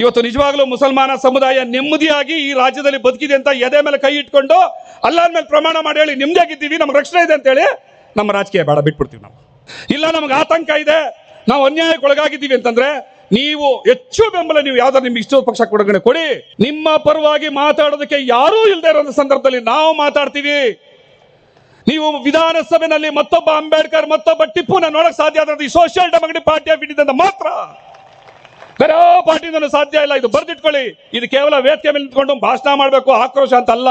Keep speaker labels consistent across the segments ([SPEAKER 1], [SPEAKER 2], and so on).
[SPEAKER 1] ಇವತ್ತು ನಿಜವಾಗ್ಲೂ ಮುಸಲ್ಮಾನ ಸಮುದಾಯ ನೆಮ್ಮದಿಯಾಗಿ ಈ ರಾಜ್ಯದಲ್ಲಿ ಬದುಕಿದೆ ಅಂತ ಎದೆ ಮೇಲೆ ಕೈ ಇಟ್ಕೊಂಡು ಅಲ್ಲಾದ ಮೇಲೆ ಪ್ರಮಾಣ ಮಾಡಿ ಹೇಳಿ ನಿಮ್ದಾಗಿದ್ದೀವಿ ನಮ್ಗೆ ರಕ್ಷಣೆ ಇದೆ ಅಂತೇಳಿ ನಮ್ಮ ರಾಜಕೀಯ ಬೇಡ, ಬಿಟ್ಬಿಡ್ತೀವಿ ನಾವು. ಇಲ್ಲ, ನಮ್ಗೆ ಆತಂಕ ಇದೆ. ನಾವು ಅನ್ಯಾಯಕ್ಕೆ ಒಳಗಾಗಿದ್ದೀವಿ ಅಂತಂದ್ರೆ ನೀವು ಹೆಚ್ಚು ಬೆಂಬಲ ನೀವು ಯಾವ್ದಾದ್ರು ನಿಮ್ಗೆ ಇಷ್ಟ ಪಕ್ಷ ಕೊಡಗಣೆ ಕೊಡಿ. ನಿಮ್ಮ ಪರವಾಗಿ ಮಾತಾಡೋದಕ್ಕೆ ಯಾರೂ ಇಲ್ಲದೆ ಇರೋ ಸಂದರ್ಭದಲ್ಲಿ ನಾವು ಮಾತಾಡ್ತೀವಿ. ನೀವು ವಿಧಾನಸಭೆಯಲ್ಲಿ ಮತ್ತೊಬ್ಬ ಅಂಬೇಡ್ಕರ್, ಮತ್ತೊಬ್ಬ ಟಿಪ್ಪುನ ನೋಡಕ್ ಸಾಧ್ಯ ಆದ್ರೆ ಈ ಸೋಷಿಯಲ್ ಡೆಮೋಕ್ರೆಟಿಕ್ ಪಾರ್ಟಿ ಆಫ್ ಇಂಡಿಯಾದಿಂದ ಮಾತ್ರ. ಬೇರೆ ಯಾವ ಸಾಧ್ಯ ಇಲ್ಲ. ಇದು ಬರ್ದಿಟ್ಕೊಳ್ಳಿ. ಇದು ಕೇವಲ ವೇದಿಕೆ ಮೇಲೆ ನಿಂತ್ಕೊಂಡು ಭಾಷಣ ಮಾಡಬೇಕು, ಆಕ್ರೋಶ ಅಂತ ಅಲ್ಲ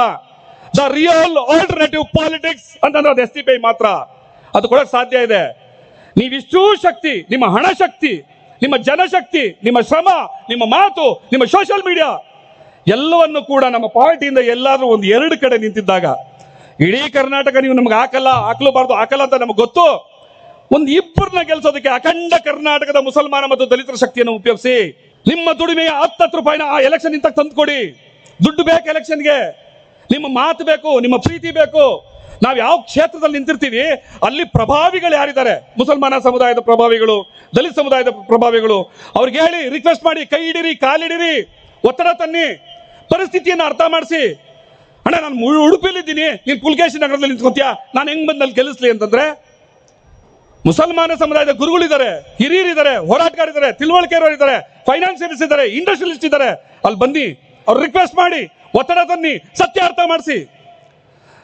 [SPEAKER 1] ದ ರಿಯಲ್ ಆಲ್ಟರ್ನೇಟಿವ್ ಪಾಲಿಟಿಕ್ಸ್ ಅಂತಂದ್ರೆ ಅದು ಎಸ್ ಸಿ ಪಿ ಮಾತ್ರ. ಅದು ಕೊಡಕ್ಕೆ ಸಾಧ್ಯ ಇದೆ. ನೀವಿಷ್ಟೂ ಶಕ್ತಿ, ನಿಮ್ಮ ಹಣ ಶಕ್ತಿ, ನಿಮ್ಮ ಜನಶಕ್ತಿ, ನಿಮ್ಮ ಶ್ರಮ, ನಿಮ್ಮ ಮಾತು, ನಿಮ್ಮ ಸೋಷಿಯಲ್ ಮೀಡಿಯಾ ಎಲ್ಲವನ್ನು ಕೂಡ ನಮ್ಮ ಪಾರ್ಟಿಯಿಂದ ಎಲ್ಲಾದ್ರೂ ಒಂದು ಎರಡು ಕಡೆ ನಿಂತಿದ್ದಾಗ, ಇಡೀ ಕರ್ನಾಟಕ ನೀವು ನಮ್ಗೆ ಹಾಕಲ್ಲ, ಹಾಕಲೂಬಾರ್ದು, ಹಾಕಲ್ಲ ಅಂತ ನಮ್ಗೆ ಗೊತ್ತು. ಒಂದು ಇಬ್ಬರನ್ನ ಗೆಲ್ಸೋದಕ್ಕೆ ಅಖಂಡ ಕರ್ನಾಟಕದ ಮುಸಲ್ಮಾನ ಮತ್ತು ದಲಿತರ ಶಕ್ತಿಯನ್ನು ಉಪಯೋಗಿಸಿ ನಿಮ್ಮ ದುಡಿಮೆಯ ಹತ್ತತ್ತು ರೂಪಾಯಿನ ಆ ಎಲೆಕ್ಷನ್ ಇಂತ ತಂದುಕೊಡಿ. ದುಡ್ಡು ಬೇಕು ಎಲೆಕ್ಷನ್ಗೆ ನಿಮ್ಮ ಮಾತು ಬೇಕು, ನಿಮ್ಮ ಪ್ರೀತಿ ಬೇಕು. ನಾವು ಯಾವ ಕ್ಷೇತ್ರದಲ್ಲಿ ನಿಂತಿರ್ತೀವಿ, ಅಲ್ಲಿ ಪ್ರಭಾವಿಗಳು ಯಾರಿದ್ದಾರೆ? ಮುಸಲ್ಮಾನ ಸಮುದಾಯದ ಪ್ರಭಾವಿಗಳು, ದಲಿತ ಸಮುದಾಯದ ಪ್ರಭಾವಿಗಳು. ಅವ್ರಿಗೆ ಹೇಳಿ ರಿಕ್ವೆಸ್ಟ್ ಮಾಡಿ, ಕೈ ಹಿಡಿರಿ ಕಾಲಿಡಿರಿ ಒತ್ತಡ ತನ್ನಿ, ಪರಿಸ್ಥಿತಿಯನ್ನು ಅರ್ಥ ಮಾಡಿಸಿ. ಅಣ್ಣ, ನಾನು ಉಡುಪಿಲಿದ್ದೀನಿ ನೀನು ಪುಲ್ಕೇಶಿ ನಗರದಲ್ಲಿ ನಿಂತ್ಕೊತೀಯ? ನಾನು ಹೆಂಗ್ ಬಂದಲ್ಲಿ ಗೆಲ್ಲಿಸ್ಲಿ ಅಂತಂದ್ರೆ ಮುಸಲ್ಮಾನ ಸಮುದಾಯದ ಗುರುಗಳಿದ್ದಾರೆ, ಹಿರಿಯರಿದ್ದಾರೆ, ಹೋರಾಟಗಾರಿದ್ದಾರೆ ತಿಳುವಳಿಕೆ ಇದ್ದಾರೆ ಫೈನಾನ್ಸಿಯಲ್ಸ್ ಇದ್ದಾರೆ, ಇಂಡಸ್ಟ್ರಿಯಲಿಸ್ಟ್ ಇದ್ದಾರೆ. ಅಲ್ಲಿ ಬನ್ನಿ, ಅವ್ರು ರಿಕ್ವೆಸ್ಟ್ ಮಾಡಿ, ಒತ್ತಡ ತನ್ನಿ ಸತ್ಯ ಅರ್ಥ ಮಾಡಿಸಿ.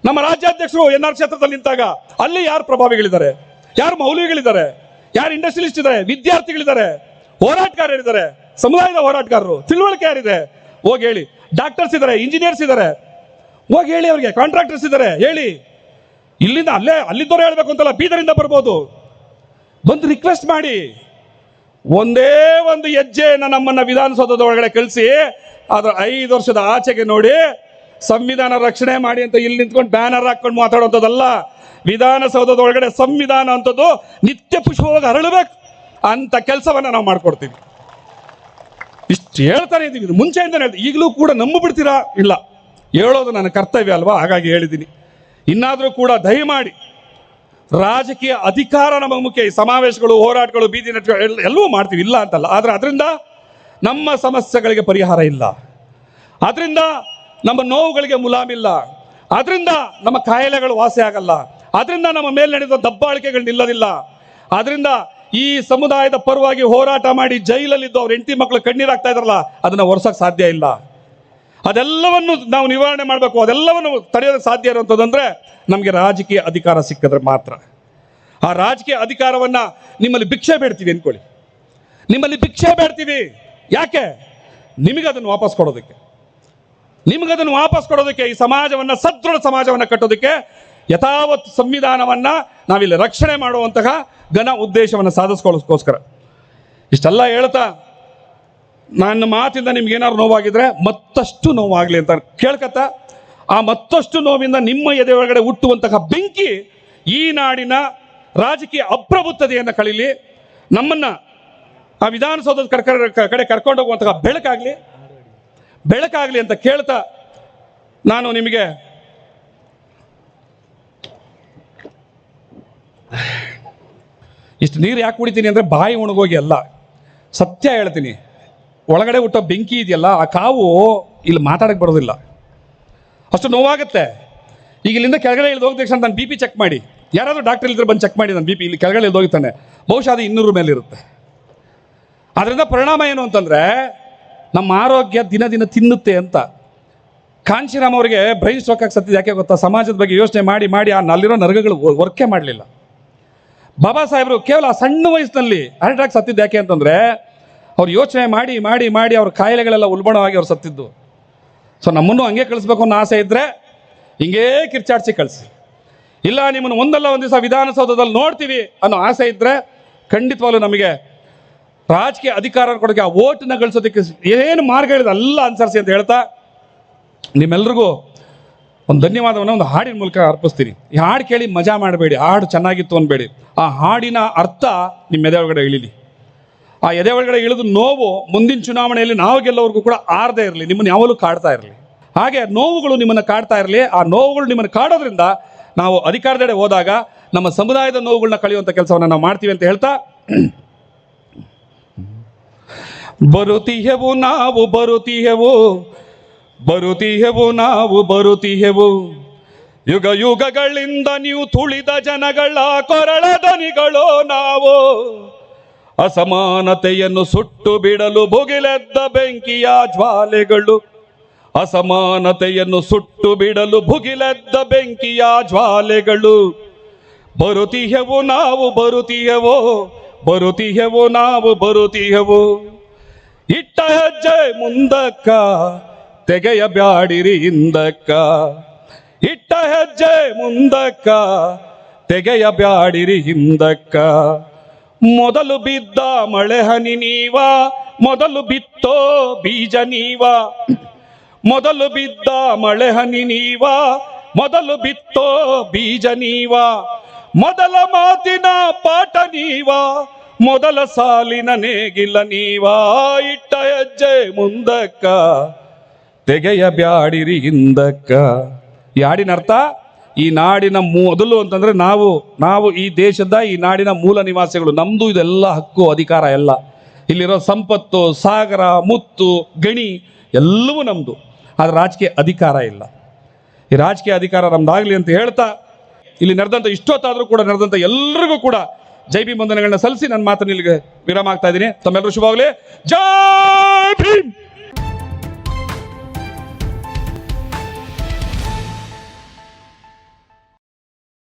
[SPEAKER 1] ನಮ್ಮ ರಾಜ್ಯಾಧ್ಯಕ್ಷರು ಎನ್ ಆರ್ ಕ್ಷೇತ್ರದಲ್ಲಿ ನಿಂತಾಗ, ಅಲ್ಲಿ ಯಾರು ಪ್ರಭಾವಿಗಳಿದ್ದಾರೆ? ಯಾರು ಮೌಲ್ಯಗಳಿದ್ದಾರೆ ಯಾರು ಇಂಡಸ್ಟ್ರಿಯಲಿಸ್ಟ್ ಇದ್ದಾರೆ? ವಿದ್ಯಾರ್ಥಿಗಳಿದ್ದಾರೆ? ಹೋರಾಟಗಾರರಿದ್ದಾರೆ? ಸಮುದಾಯದ ಹೋರಾಟಗಾರರು ತಿಳುವಳಿಕೆ ಯಾರಿದೆ ಹೋಗಿ ಹೇಳಿ. ಡಾಕ್ಟರ್ಸ್ ಇದ್ದಾರೆ, ಇಂಜಿನಿಯರ್ಸ್ ಇದ್ದಾರೆ. ಹೋಗಿ ಹೇಳಿ ಅವರಿಗೆ, ಕಾಂಟ್ರಾಕ್ಟರ್ಸ್ ಇದ್ದಾರೆ, ಹೇಳಿ. ಇಲ್ಲಿಂದ ಅಲ್ಲೇ, ಅಲ್ಲಿದ್ದವರು ಹೇಳ್ಬೇಕು ಅಂತಲ್ಲ ಬೀದರಿಂದ ಬರ್ಬೋದು. ಬಂದು ರಿಕ್ವೆಸ್ಟ್ ಮಾಡಿ. ಒಂದೇ ಒಂದು ಹೆಜ್ಜೆಯನ್ನು ನಮ್ಮನ್ನ ವಿಧಾನಸೌಧದ ಒಳಗಡೆ ಕಳಿಸಿ ಅದರ ಐದು ವರ್ಷದ ಆಚೆಗೆ ನೋಡಿ, ಸಂವಿಧಾನ ರಕ್ಷಣೆ ಮಾಡಿ ಅಂತ ಇಲ್ಲಿ ನಿಂತ್ಕೊಂಡು ಬ್ಯಾನರ್ ಹಾಕೊಂಡು ಮಾತಾಡುವಂಥದ್ದಲ್ಲ ವಿಧಾನಸೌಧದ ಒಳಗಡೆ ಸಂವಿಧಾನ ಅಂತದ್ದು ನಿತ್ಯ ಪುಷ್ಪವಾಗಿ ಅರಳಬೇಕು ಅಂತ ಕೆಲಸವನ್ನ ನಾವು ಮಾಡ್ಕೊಡ್ತೀವಿ. ಇಷ್ಟು ಹೇಳ್ತಾನೆ ಇದ್ದೀವಿ ಇದು ಮುಂಚೆಯಿಂದ ಹೇಳ್ತೀವಿ ಈಗಲೂ ಕೂಡ ನಂಬಿಬಿಡ್ತೀರಾ ಇಲ್ಲ. ಹೇಳೋದು ನನ್ನ ಕರ್ತವ್ಯ ಅಲ್ವಾ? ಹಾಗಾಗಿ ಹೇಳಿದ್ದೀನಿ. ಇನ್ನಾದರೂ ಕೂಡ ದಯಮಾಡಿ ರಾಜಕೀಯ ಅಧಿಕಾರ ನಮಗೆ ಮುಖ್ಯ ಸಮಾವೇಶಗಳು, ಹೋರಾಟಗಳು, ಬೀದಿ ನಟಗಳು ಎಲ್ಲ ಎಲ್ಲವೂ ಮಾಡ್ತೀವಿ. ಇಲ್ಲ ಅಂತಲ್ಲ. ಆದರೆ ಅದರಿಂದ ನಮ್ಮ ಸಮಸ್ಯೆಗಳಿಗೆ ಪರಿಹಾರ ಇಲ್ಲ. ಅದರಿಂದ ನಮ್ಮ ನೋವುಗಳಿಗೆ ಮುಲಾಮಿಲ್ಲ ಅದರಿಂದ ನಮ್ಮ ಕಾಯಿಲೆಗಳು ವಾಸಿ ಆಗಲ್ಲ. ಅದರಿಂದ ನಮ್ಮ ಮೇಲೆ ನಡೆದ ದಬ್ಬಾಳಿಕೆಗಳು ನಿಲ್ಲದಿಲ್ಲ. ಅದರಿಂದ ಈ ಸಮುದಾಯದ ಪರವಾಗಿ ಹೋರಾಟ ಮಾಡಿ ಜೈಲಲ್ಲಿದ್ದು ಅವ್ರ ಹೆಂಡತಿ ಮಕ್ಕಳು ಕಣ್ಣೀರಾಗ್ತಾ ಇದ್ರಲ್ಲ ಅದನ್ನ ಒರೆಸೋಕೆ ಸಾಧ್ಯ ಇಲ್ಲ. ಅದೆಲ್ಲವನ್ನು ನಾವು ನಿವಾರಣೆ ಮಾಡಬೇಕು, ಅದೆಲ್ಲವನ್ನು ತಡೆಯೋದಕ್ಕೆ ಸಾಧ್ಯ ಇರುವಂಥದ್ದಂದ್ರೆ ನಮಗೆ ರಾಜಕೀಯ ಅಧಿಕಾರ ಸಿಕ್ಕಿದ್ರೆ ಮಾತ್ರ. ಆ ರಾಜಕೀಯ ಅಧಿಕಾರವನ್ನು ನಿಮ್ಮಲ್ಲಿ ಭಿಕ್ಷೆ ಬೇಡ್ತೀವಿ ಅಂದ್ಕೊಳ್ಳಿ ನಿಮ್ಮಲ್ಲಿ ಭಿಕ್ಷೆ ಬೇಡ್ತೀವಿ. ಯಾಕೆ? ನಿಮಗೆ ಅದನ್ನು ವಾಪಸ್ ಕೊಡೋದಕ್ಕೆ. ನಿಮಗದನ್ನು ವಾಪಸ್ ಕೊಡೋದಕ್ಕೆ, ಈ ಸಮಾಜವನ್ನು, ಸದೃಢ ಸಮಾಜವನ್ನು ಕಟ್ಟೋದಕ್ಕೆ ಯಥಾವತ್ ಸಂವಿಧಾನವನ್ನು ನಾವಿಲ್ಲಿ ರಕ್ಷಣೆ ಮಾಡುವಂತಹ ಘನ ಉದ್ದೇಶವನ್ನು ಸಾಧಿಸ್ಕೊಳ್ಳೋದಕ್ಕೋಸ್ಕರ. ಇಷ್ಟೆಲ್ಲ ಹೇಳ್ತಾ ನನ್ನ ಮಾತಿಂದ ನಿಮ್ಗೆ ಏನಾದ್ರು ನೋವಾಗಿದ್ರೆ ಮತ್ತಷ್ಟು ನೋವಾಗಲಿ ಅಂತ ಕೇಳ್ಕತ್ತ? ಆ ಮತ್ತಷ್ಟು ನೋವಿಂದ ನಿಮ್ಮ ಎದೆ ಒಳಗಡೆ ಹುಟ್ಟುವಂತಹ ಬೆಂಕಿ ಈ ನಾಡಿನ ರಾಜಕೀಯ ಅಪ್ರಭುತ್ವತೆಯನ್ನು ಕಳೀಲಿ. ನಮ್ಮನ್ನ ಆ ವಿಧಾನಸೌಧದ ಕರ್ಕ ಕಡೆ ಕರ್ಕೊಂಡು ಹೋಗುವಂತಹ ಬೆಳಕಾಗ್ಲಿ. ಬೆಳಕಾಗ್ಲಿ ಅಂತ ಕೇಳ್ತಾ ನಾನು ನಿಮಗೆ ಇಷ್ಟು ನೀರು ಯಾಕೆ ಕುಡಿತೀನಿ ಅಂದರೆ ಬಾಯಿ ಒಣಗೋಗಿ ಅಲ್ಲ. ಸತ್ಯ ಹೇಳ್ತೀನಿ. ಒಳಗಡೆ ಹುಟ್ಟೋ ಬೆಂಕಿ ಇದೆಯಲ್ಲ, ಆ ಕಾವು ಇಲ್ಲಿ ಮಾತಾಡಕ್ಕೆ ಬರೋದಿಲ್ಲ. ಅಷ್ಟು ನೋವಾಗುತ್ತೆ. ಈಗ ಇಲ್ಲಿಂದ ಕೆಳಗಡೆ ಇಳಿದು ಹೋಗಿದ ತಕ್ಷಣ ನಾನು ಬಿ ಪಿ ಚೆಕ್ ಮಾಡಿ. ಯಾರಾದರೂ ಡಾಕ್ಟರ್ ಇಲ್ಲಿದ್ರೆ ಬಂದು ಚೆಕ್ ಮಾಡಿ ನಾನು ಬಿ ಪಿ ಇಲ್ಲಿ ಕೆಳಗಡೆ ಇಳಿದು ಹೋಗ್ತಾನೆ ಬಹುಶಃ ಅದು ಇನ್ನೂರು ಮೇಲೆ ಇರುತ್ತೆ. ಅದರಿಂದ ಪರಿಣಾಮ ಏನು ಅಂತಂದರೆ, ನಮ್ಮ ಆರೋಗ್ಯ ದಿನ ದಿನ ತಿನ್ನುತ್ತೆ ಅಂತ. ಕಾಂಶಿರಾಮ್ ಅವರಿಗೆ ಬ್ರೈನ್ ಸ್ಟ್ರೋಕ್ ಆಗಿ ಸತ್ತಿದ್ದು ಯಾಕೆ ಗೊತ್ತಾ? ಸಮಾಜದ ಬಗ್ಗೆ ಯೋಚನೆ ಮಾಡಿ ಮಾಡಿ, ಆ ನಲ್ಲಿರೋ ನರಗಗಳು ವರ್ಕೆ ಮಾಡಲಿಲ್ಲ. ಬಾಬಾ ಸಾಹೇಬರು ಕೇವಲ ಸಣ್ಣ ವಯಸ್ಸಿನಲ್ಲಿ ಹಾರ್ಟ್ ಅಟ್ಯಾಕ್ ಸತ್ತಿದ್ದು ಯಾಕೆ ಅಂತಂದ್ರೆ ಅವ್ರು ಯೋಚನೆ ಮಾಡಿ ಮಾಡಿ ಮಾಡಿ ಅವ್ರ ಕಾಯಿಲೆಗಳೆಲ್ಲ ಉಲ್ಬಣವಾಗಿ ಅವ್ರು ಸತ್ತಿದ್ದು. ಸೊ ನಮ್ಮನ್ನು ಹಂಗೆ ಕಳಿಸ್ಬೇಕು ಅನ್ನೋ ಆಸೆ ಇದ್ದರೆ ಹಿಂಗೇ ಕಿರ್ಚಾಡ್ಸಿ ಕಳಿಸಿ. ಇಲ್ಲ, ನಿಮ್ಮನ್ನು ಒಂದಲ್ಲ ಒಂದು ದಿವಸ ವಿಧಾನಸೌಧದಲ್ಲಿ ನೋಡ್ತೀವಿ ಅನ್ನೋ ಆಸೆ ಇದ್ದರೆ ಖಂಡಿತವಾಗ್ಲೂ ನಮಗೆ ರಾಜಕೀಯ ಅಧಿಕಾರ ಕೊಡೋಕೆ ಆ ಓಟನ್ನ ಗಳಿಸೋದಕ್ಕೆ ಏನು ಮಾರ್ಗ ಹೇಳಿದ ಎಲ್ಲ ಅನುಸರಿಸಿ ಅಂತ ಹೇಳ್ತಾ ನಿಮ್ಮೆಲ್ರಿಗೂ ಒಂದು ಧನ್ಯವಾದವನ್ನು ಒಂದು ಹಾಡಿನ ಮೂಲಕ ಅರ್ಪಿಸ್ತೀನಿ. ಈ ಹಾಡು ಕೇಳಿ ಮಜಾ ಮಾಡಬೇಡಿ, ಹಾಡು ಚೆನ್ನಾಗಿತ್ತು ಅನ್ಬೇಡಿ. ಆ ಹಾಡಿನ ಅರ್ಥ ನಿಮ್ಮ ಎದೆ ಒಳಗಡೆ ಇಳಿಲಿ. ಆ ಎದೆ ಒಳಗಡೆ ಇಳಿದು ನೋವು ಮುಂದಿನ ಚುನಾವಣೆಯಲ್ಲಿ ನಾವು ಗೆಲ್ಲೋರ್ಗೂ ಕೂಡ ಆರದೇ ಇರಲಿ, ನಿಮ್ಮನ್ನು ಯಾವಾಗಲೂ ಕಾಡ್ತಾ ಇರಲಿ. ಹಾಗೆ ನೋವುಗಳು ನಿಮ್ಮನ್ನು ಕಾಡ್ತಾ ಇರಲಿ, ಆ ನೋವುಗಳು ನಿಮ್ಮನ್ನು ಕಾಡೋದ್ರಿಂದ ನಾವು ಅಧಿಕಾರದೆಡೆ ಹೋದಾಗ ನಮ್ಮ ಸಮುದಾಯದ ನೋವುಗಳನ್ನ ಕಳೆಯುವಂಥ ಕೆಲಸವನ್ನು ನಾವು ಮಾಡ್ತೀವಿ ಅಂತ ಹೇಳ್ತಾ, ಬರುತ್ತಿಹೆವು ನಾವು, ಬರುತ್ತಿಹೆವು ಬರುತ್ತಿಹೆವು ನಾವು, ಬರುತ್ತಿಹೆವು. ಯುಗ ಯುಗಗಳಿಂದ ನೀವು ತುಳಿದ ಜನಗಳ ಕೊರಳ ದನಿಗಳು ನಾವು. ಅಸಮಾನತೆಯನ್ನು ಸುಟ್ಟು ಬಿಡಲು ಭುಗಿಲೆದ್ದ ಬೆಂಕಿಯ ಜ್ವಾಲೆಗಳು. ಅಸಮಾನತೆಯನ್ನು ಸುಟ್ಟು ಬಿಡಲು ಭುಗಿಲೆದ್ದ ಬೆಂಕಿಯ ಜ್ವಾಲೆಗಳು. ಬರುತ್ತಿಹೆವು ನಾವು ಬರುತ್ತಿಹೆವು? ಬರುತ್ತಿಹೆವು ನಾವು ಬರುತ್ತಿಹೆವು? ಇಟ್ಟ ಹೆಜ್ಜೆ ಮುಂದಕ್ಕ, ತೆಗೆಯ ಬ್ಯಾಡಿರಿ ಹಿಂದಕ್ಕ. ಇಟ್ಟ ಹೆಜ್ಜೆ ಮುಂದಕ್ಕ, ತೆಗೆಯ ಬ್ಯಾಡಿರಿ ಹಿಂದಕ್ಕ. ಮೊದಲು ಬಿದ್ದ ಮಳೆ ಹನಿ ನೀವ, ಮೊದಲು ಬಿತ್ತೋ ಬೀಜ ನೀವ. ಮೊದಲು ಬಿದ್ದ ಮಳೆ ಹನಿ ನೀವ, ಮೊದಲು ಬಿತ್ತೋ ಬೀಜ ನೀವ. ಮೊದಲ ಮಾತಿನ ಪಾಠ ನೀವ, ಮೊದಲ ಸಾಲಿನ ನೇಗಿಲ ನೀವ. ಇಟ್ಟ ಹೆಜ್ಜೆ ಮುಂದಕ್ಕ, ತೆಗೆಯ ಬ್ಯಾಡಿರಿ ಹಿಂದಕ್ಕ. ಯಾಡಿನರ್ಥ? ಈ ನಾಡಿನ ಮೊದಲು ಅಂತಂದ್ರೆ ನಾವು ನಾವು ಈ ದೇಶದ ಈ ನಾಡಿನ ಮೂಲ ನಿವಾಸಿಗಳು. ನಮ್ದು ಇದೆಲ್ಲ ಹಕ್ಕು, ಅಧಿಕಾರ ಎಲ್ಲ. ಇಲ್ಲಿರೋ ಸಂಪತ್ತು, ಸಾಗರ, ಮುತ್ತು, ಗಣಿ, ಎಲ್ಲವೂ ನಮ್ದು. ಆದ್ರೆ ರಾಜಕೀಯ ಅಧಿಕಾರ ಇಲ್ಲ. ಈ ರಾಜಕೀಯ ಅಧಿಕಾರ ನಮ್ದಾಗ್ಲಿ ಅಂತ ಹೇಳ್ತಾ, ಇಲ್ಲಿ ನಡೆದಂತ ಇಷ್ಟೊತ್ತಾದ್ರೂ ಕೂಡ ನಡೆದಂತ ಎಲ್ರಿಗೂ ಕೂಡ ಜೈ ಭೀಮ್ ವಂದನೆಗಳನ್ನ ಸಲ್ಲಿಸಿ ನನ್ನ ಮಾತನ್ನ ಇಲ್ಲಿಗೆ ವಿರಾಮ ಆಗ್ತಾ ಇದ್ದೀನಿ. ತಮ್ಮೆಲ್ಲರೂ ಶುಭವಾಗಲಿ. ಜೈ ಭೀಮ್!